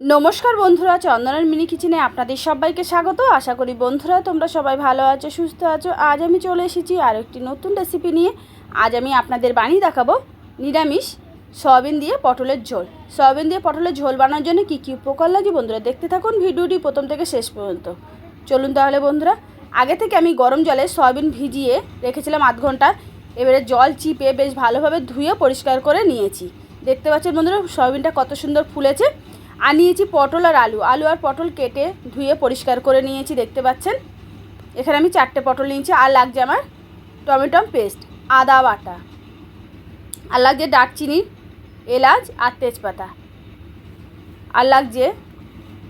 নমস্কার বন্ধুরা, চন্দনের মিনি কিচেনে আপনাদের সবাইকে স্বাগত। আশা করি বন্ধুরা তোমরা সবাই ভালো আছো, সুস্থ আছো। আজ আমি চলে এসেছি আর একটি নতুন রেসিপি নিয়ে। আজ আমি আপনাদের বানিয়ে দেখাবো নিরামিষ সয়াবিন দিয়ে পটলের ঝোল। সয়াবিন দিয়ে পটলের ঝোল বানানোর জন্য কী কী উপকার লাগে বন্ধুরা দেখতে থাকুন ভিডিওটি প্রথম থেকে শেষ পর্যন্ত। চলুন তাহলে বন্ধুরা, আগে থেকে আমি গরম জলে সয়াবিন ভিজিয়ে রেখেছিলাম আধ ঘণ্টা। এবারে জল চিপে বেশ ভালোভাবে ধুয়ে পরিষ্কার করে নিয়েছি। দেখতে পাচ্ছেন বন্ধুরা, সয়াবিনটা কত সুন্দর ফুলেছে। আর নিয়েছি পটল আর আলু। আলু আর পটল কেটে ধুয়ে পরিষ্কার করে নিয়েছি, দেখতে পাচ্ছেন? এখানে আমি চারটে পটল নিয়েছি, আর লাগছে আমার টমেটো পেস্ট, আদা বাটা। আর লাগছে দারচিনি, এলাচ আর তেজপাতা। আর লাগছে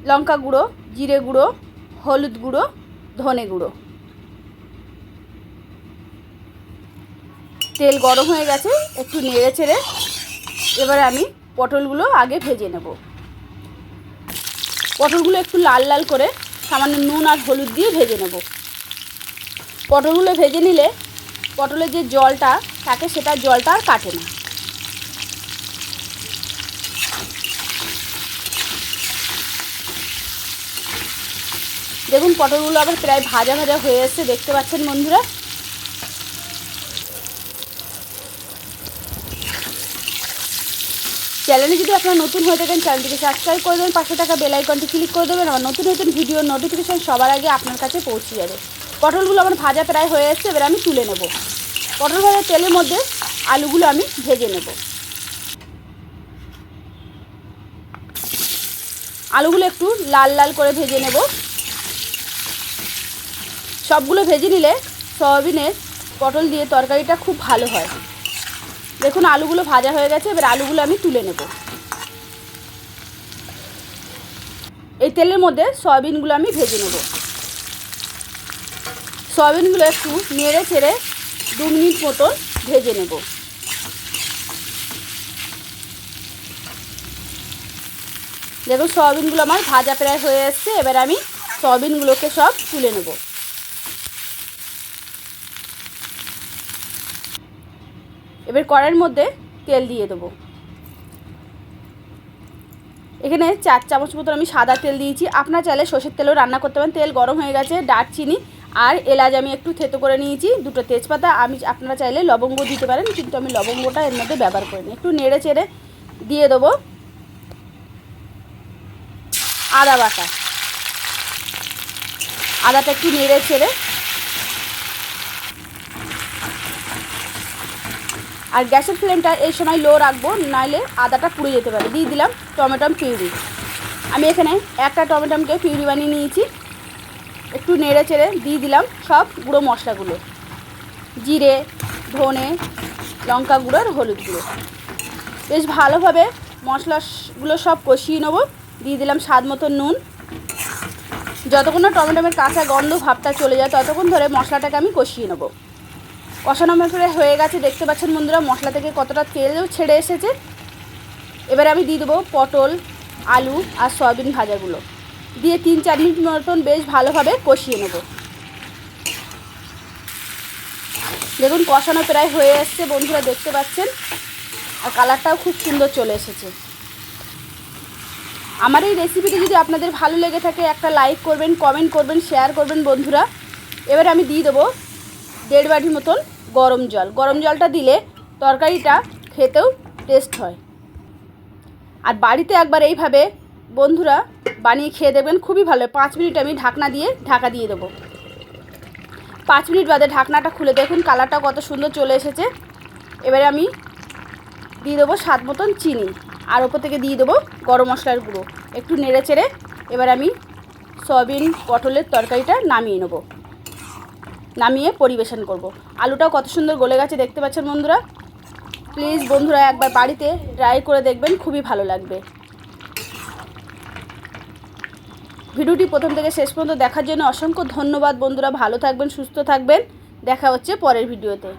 লঙ্কা গুঁড়ো, জিরে গুঁড়ো, হলুদ গুঁড়ো, ধনে গুঁড়ো। তেল গরম হয়ে গেছে, একটু নেড়ে ছেড়ে এবারে আমি পটলগুলো আগে ভেজে নেব। পটলগুলো একটু লাল লাল করে সামান্য নুন আর হলুদ দিয়ে ভেজে নেব। পটলগুলো ভেজে নিলে পটলের যে জলটা থাকে সেটা জলটা আর কাটে না। দেখুন পটলগুলো আবার প্রায় ভাজা ভাজা হয়ে এসছে, দেখতে পাচ্ছেন বন্ধুরা? চ্যানেলে যদি আপনারা নতুন হয়ে থাকেন, চ্যানেলটিকে সাবস্ক্রাইব করে দেবেন, পাশে থাকা বেল আইকনটি ক্লিক করে দেবেন আমার নতুন নতুন ভিডিও নোটিফিকেশান সবার আগে আপনার কাছে পৌঁছে যাবে। পটলগুলো আমার ভাজা প্রায় হয়ে এসছে, এবার আমি তুলে নেব। পটল ভাজা তেলের মধ্যে আলুগুলো আমি ভেজে নেব। আলুগুলো একটু লাল লাল করে ভেজে নেব। সবগুলো ভেজে নিলে সয়াবিনের পটল দিয়ে তরকারিটা খুব ভালো হয়। দেখুন, আলুগুলো ভাজা হয়ে গেছে, এবার আলুগুলো আমি তুলে নেব। এই তেলের মধ্যে সয়াবিনগুলো আমি ভেজে নেব। সয়াবিনগুলো একটু নেড়ে ছেড়ে দু মিনিট মতন ভেজে নেব। দেখুন, সয়াবিনগুলো আমার ভাজা প্রায় হয়ে এসছে, এবার আমি সয়াবিনগুলোকে সব তুলে নেব। এবার কড়াইয়ের মধ্যে তেল দিয়ে দেবো। এখানে চার চামচ মতন আমি সাদা তেল দিয়েছি। আপনার চাইলে সর্ষের তেলও রান্না করতে পারেন। তেল গরম হয়ে গেছে, দারচিনি আর এলাচ আমি একটু থেতো করে নিয়েছি, দুটো তেজপাতা। আমি আপনারা চাইলে লবঙ্গ দিতে পারেন, কিন্তু আমি লবঙ্গটা এর মধ্যে ব্যবহার করিনি। একটু নেড়ে চেড়ে দিয়ে দেবো। আদা বাটা। আদাটা একটু নেড়ে ছেড়ে আর গ্যাসের ফ্লেমটা এই সময় লো রাখব নাহলে আদাটা পুড়ে যেতে পারে। দিয়ে দিলাম টমেটম পিউরি। আমি এখানে একটা টমেটমকে পিউরি বানিয়ে নিয়েছি। একটু নেড়ে চেড়ে দিয়ে দিলাম সব গুঁড়ো মশলাগুলো। জিরে, ধনে, লঙ্কা গুঁড়ো আর হলুদ গুঁড়ো। বেশ ভালোভাবে মশলাগুলো সব কষিয়ে নেব। দিয়ে দিলাম স্বাদ মতো নুন। যতক্ষণ না টমেটোমের কাঁচা গন্ধ ভাবটা চলে যায়, ততক্ষণ ধরে মশলাটাকে আমি কষিয়ে নেব। কষানো মশলা হয়ে গেছে, দেখতে পাচ্ছেন বন্ধুরা, মশলা থেকে কতটা তেলও ছেড়ে এসেছে। এবারে আমি দিয়ে দেবো পটল, আলু আর সয়াবিন ভাজাগুলো। দিয়ে তিন চার মিনিট মতন বেশ ভালোভাবে কষিয়ে নেব। দেখুন, কষানো প্রায় হয়ে এসছে বন্ধুরা, দেখতে পাচ্ছেন। আর কালারটাও খুব সুন্দর চলে এসেছে। আমার এই রেসিপিটি যদি আপনাদের ভালো লেগে থাকে, একটা লাইক করবেন, কমেন্ট করবেন, শেয়ার করবেন বন্ধুরা। এবার আমি দিয়ে দেবো দেড় বাটি মতন গরম জল। গরম জলটা দিলে তরকারিটা খেতেও টেস্ট হয়। আর বাড়িতে একবার এইভাবে বন্ধুরা বানিয়ে খেয়ে দেবেন খুবই ভালো পাঁচ মিনিট আমি ঢাকনা দিয়ে, ঢাকা দিয়ে দেবো। পাঁচ মিনিট বাদে ঢাকনাটা খুলে দেখুন কালারটা কত সুন্দর চলে এসেছে। এবারে আমি দিয়ে দেবো স্বাদ মতন চিনি। আর ওপর থেকে দিয়ে দেবো গরম মশলার গুঁড়ো। একটু নেড়ে চেড়ে এবার আমি সয়াবিন, পটলের তরকারিটা নামিয়ে নেব। নামিয়ে পরিবেশন করব। আলুটাও কত সুন্দর গলে গেছে, দেখতে পাচ্ছেন বন্ধুরা? প্লিজ বন্ধুরা, একবার বাড়িতে ট্রাই করে দেখবেন, খুবই ভালো লাগবে। ভিডিওটি প্রথম থেকে শেষ পর্যন্ত দেখার জন্য অসংখ্য ধন্যবাদ বন্ধুরা, ভালো থাকবেন, সুস্থ থাকবেন। দেখা হচ্ছে পরের ভিডিওতে।